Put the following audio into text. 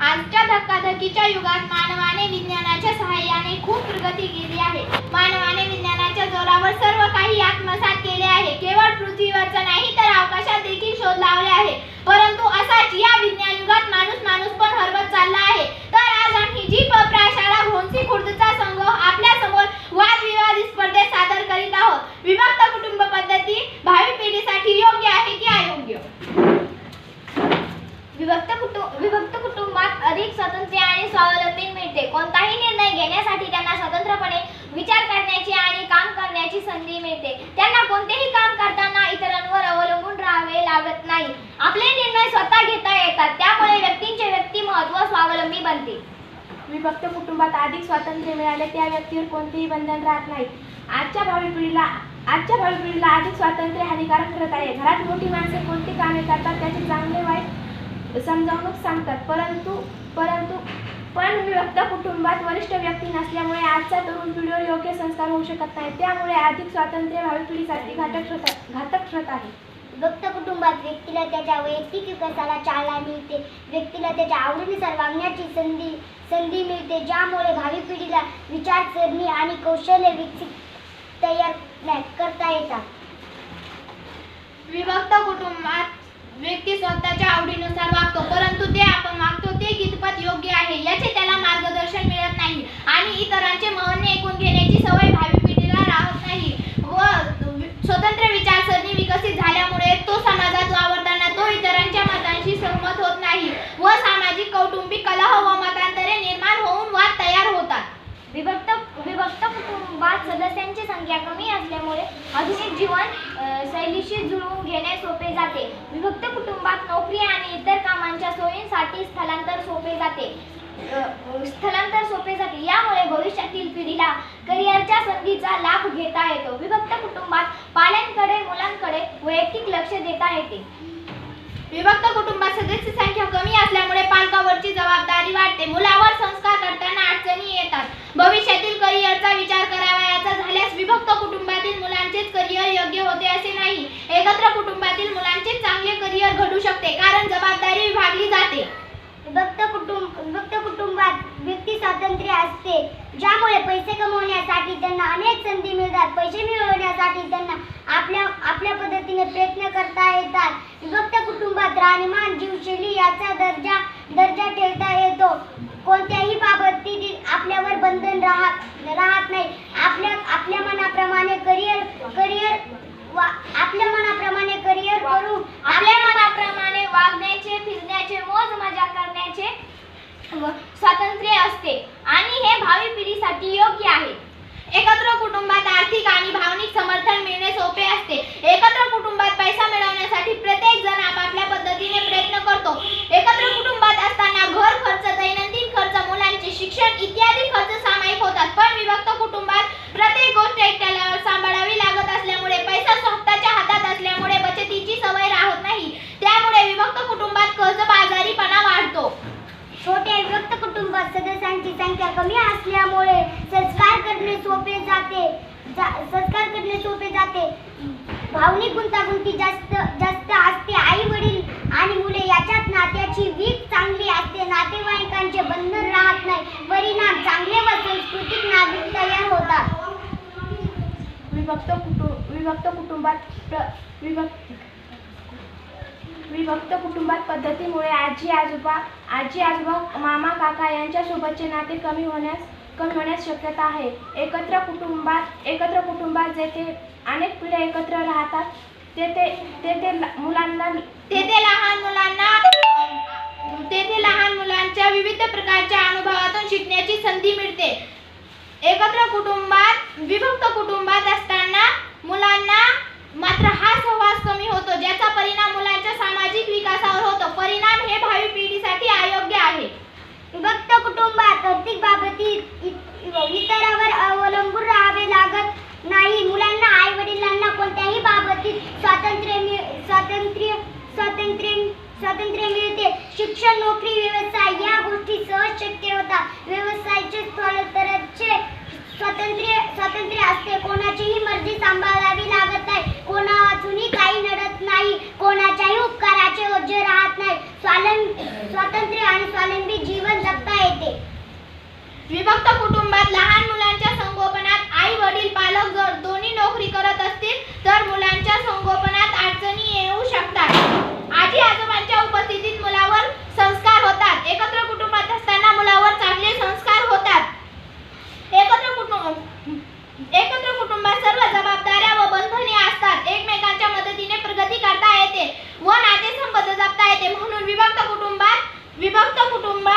आजच्या धकाधकीच्या युगात मानवाने विज्ञानाच्या सहाय्याने खूप प्रगती केली आहे. मानवाने विज्ञानाच्या जोरावर सर्व काही आत्मसात केले आहे. केवळ पृथ्वीवरच नाही तर अवकाशात देखील शोध लावले आहे. परंतु असाच या विज्ञान युगात माणूस माणूस पण हरवत चालला आहे. तर आज आम्ही जी प्रशाळा घोणसी खुर्दचा संघ आपल्यासमोर वादविवाद स्पर्धेत सादर करीत आहोत. विभाग कुटुंब पद्धती भावी पिढीसाठी योग्य आहे की अयोग्य विभक्त कुटुंब विभक्त कुटुंबात अधिक स्वातंत्र्य आणि स्वावलंबी मिळते. कोणताही निर्णय घेण्यासाठी त्यांना स्वतंत्रपणे विचार करण्याची आणि काम करण्याची संधी मिळते. त्यांना कोणतेही काम करताना इतरांवर अवलंबून राहावे लागत नाही. आपले निर्णय स्वतः घेता येतात. त्यामुळे व्यक्तींचे व्यक्तिमत्व स्वावलंबी बनते. विभक्त कुटुंबात अधिक स्वातंत्र्य मिळाले त्या व्यक्तीवर कोणतेही बंधन राहत नाही. आजच्या भावी पिढीला आजच्या भावी पिढीला अधिक स्वातंत्र्य हानिकारक ठरत आहे. घरात मोठी माणसे कोणती कामे करतात त्याचे चांगले वाईट समजावणूक सांगतात. परंतु परंतु पण विभक्त कुटुंबात वरिष्ठ व्यक्ती नसल्यामुळे आजच्या तरुण पिढीवर योग्य संस्कार होऊ शकत नाही. त्यामुळे अधिक स्वातंत्र्य भावी पिढीसाठी घातक ठरत घातक ठरत आहे. विभक्त कुटुंबात व्यक्तीला त्याच्या वैयक्तिक विकासाला चालना मिळते. व्यक्तीला त्याच्या आवडीनुसार वागण्याची संधी संधी मिळते ज्यामुळे भावी पिढीला विचारसरणी आणि कौशल्य विकसित तयार नाही करता येतात. विभक्त कुटुंबात व्यक्ती स्वतःच्या आवडीनुसार वागतो परंतु ते आपण वागतो ते कितपत योग्य आहे याचे त्याला मार्गदर्शन मिळत नाही आणि इतरांचे म्हणणे ऐकून घेण्याची सवय भावी पिढीला राहत नाही व स्वतंत्र विचारसरणी विकसित झाल्यामुळे तो समाजात वावरताना तो इतरांच्या मतांशी सहमत होत नाही व सामाजिक कौटुंबिक कलह व मतांतरे निर्माण होऊन वाद तयार होतात विभक्त विभक्त कुटुंबात संख्या कमी असल्यामुळे आधुनिक जीवन शैलीशी जुळवून घेणे सोपे जाते. विभक्त कुटुंबात नोकरी आणि इतर कामांच्या सोयींसाठी स्थलांतर सोपे जाते. स्थलांतर सोपे जाते. यामुळे भविष्यातील पिढीला करिअरच्या संधीचा लाभ घेता येतो. विभक्त कुटुंबात पाल्यांकडे मुलांकडे वैयक्तिक लक्ष देता येते. विभक्त कुटुंबात सदस्य संख्या कमी असल्यामुळे पालकावरची जबाबदारी वाढते. मुलावर संस्कार करताना अडचणी येतात भविष्यातील करिअरचा विचार करावयाचा झाल्यास विभक्त कुटुंबातील मुलांचेच करिअर योग्य होते असे नाही एकत्र कुटुंबातील मुलांचे चांगले करिअर घडू शकते कारण जबाबदारी विभागली जाते. विभक्त कुटुंब विभक्त कुटुंबात व्यक्ती स्वातंत्र्य असते ज्यामुळे पैसे कमवण्यासाठी त्यांना अनेक संधी मिळतात. पैसे मिळवण्यासाठी त्यांना आपल्या आपल्या पद्धतीने प्रयत्न करता येतात विभक्त कुटुंबात राहणीमान जीवशैली याचा दर्जा दर्जा ठेवता येतो कोणत्याही बाबतीत आपल्यावर बंधन राहत राहत नाही आपल्या आपल्या मनाप्रमाणे करिअर करिअर वा आपल्या मनाप्रमाणे करिअर करू आपल्या मनाप्रमाणे वागण्याचे फिरण्याचे मोज मजा करण्याचे व स्वातंत्र्य असते आणि हे भावी पिढीसाठी योग्य आहे. एकत्र कुटुंबात आर्थिक आणि भावनिक समर्थन मिळणे सोपे असते. एकत्र कुटुंबात पैसा मिळवण्यासाठी प्रत्येक जण आपापल्या पद्धतीने प्रयत्न करतो एकत्र कुटुंबात असताना घर खर्च दैनंदिन खर्च मुलांचे शिक्षण इत्यादी खर्च सामायिक होतात पण विभक्त कुटुंबात प्रत्येक गोष्ट एकट्याला सांभाळावी लागत असल्यामुळे पैसा स्वतःच्या हातात असल्यामुळे बचतीची सवय राहत नाही त्यामुळे विभक्त कुटुंबात कर्जबाजारीपणा वाढतो छोट्या विभक्त कुटुंबात सदस्यांची संख्या कमी असल्यामुळे संस्कार करणे सोपे जाते. जा- संस्कार करणे सोपे जाते. भावनिक गुंतागुंती जास्त जास्त असते. आई वडील आणि मुले याच्यात नात्याची वीक चांगली असते. नातेवाईकांचे बंधन राहत नाही. परिणाम चांगले व सांस्कृतिक नागरिक तयार होतात. विभक्त कुटुंब विभक्त कुटुंबात विभक्त विभक्त कुटुंबात पद्धतीमुळे आजी आजोबा आजी आजोबा मामा काका यांच्यासोबतचे नाते कमी होण्यास कमी होण्यास शक्यता आहे. एकत्र कुटुंबात एकत्र कुटुंबात जेथे अनेक पिढ्या एकत्र राहतात तेथे तेथे मुलांना तेथे लहान मुलांना तेथे लहान मुलांच्या विविध प्रकारच्या अनुभवातून शिकण्याची संधी मिळते. एकत्र कुटुंबात विभक्त कुटुंबात असताना मुलांना मात्र हा सहवास कमी होतो ज्याचा परिणाम मुलांच्या सामाजिक विकासावर होतो परिणाम हे भावी पिढीसाठी अयोग्य आहे विभक्त कुटुंबात आर्थिक बाबतीत इ- इतरावर अवलंबून राहावे लागत नाही मुलांना आई वडिलांना कोणत्याही बाबतीत स्वातंत्र्य मिळ- स्वातंत्र्य स्वातंत्र्य स्वातंत्र्य मिळते शिक्षण नोकरी व्यवसाय या गोष्टी सहज शक्य होतात व्यवसायाचे स्वतंत्राचे स्वातंत्र्य स्वातंत्र्य असते. कोणाचीही मर्जी सांभाळावी लागत नाही. कोणा अजूनही काही नडत नाही. कोणाच्याही उपकाराचे ओझे राहत नाही. स्वालं स्वातंत्र्य आणि स्वावलंबी जीवन जगता येते. विभक्त कुटुंबात लहान मुलांच्या संगोपनात आई वडील पालक जर दोन्ही नोकरी करत असतील तर मुलांच्या संगोपनात अडचणी येऊ शकतात आजी आजोबांच्या उपस्थितीत मुलावर संस्कार होतात एकत्र कुटुंबात असताना मुलावर चांगले संस्कार होतात एकत्र कुटुंब एकत्र कुटुंबात सर्व जबाबदाऱ्या व बंधने असतात एकमेकांच्या मदतीने प्रगती करता येते व नातेसंबंध जपता येते म्हणून विभक्त कुटुंबात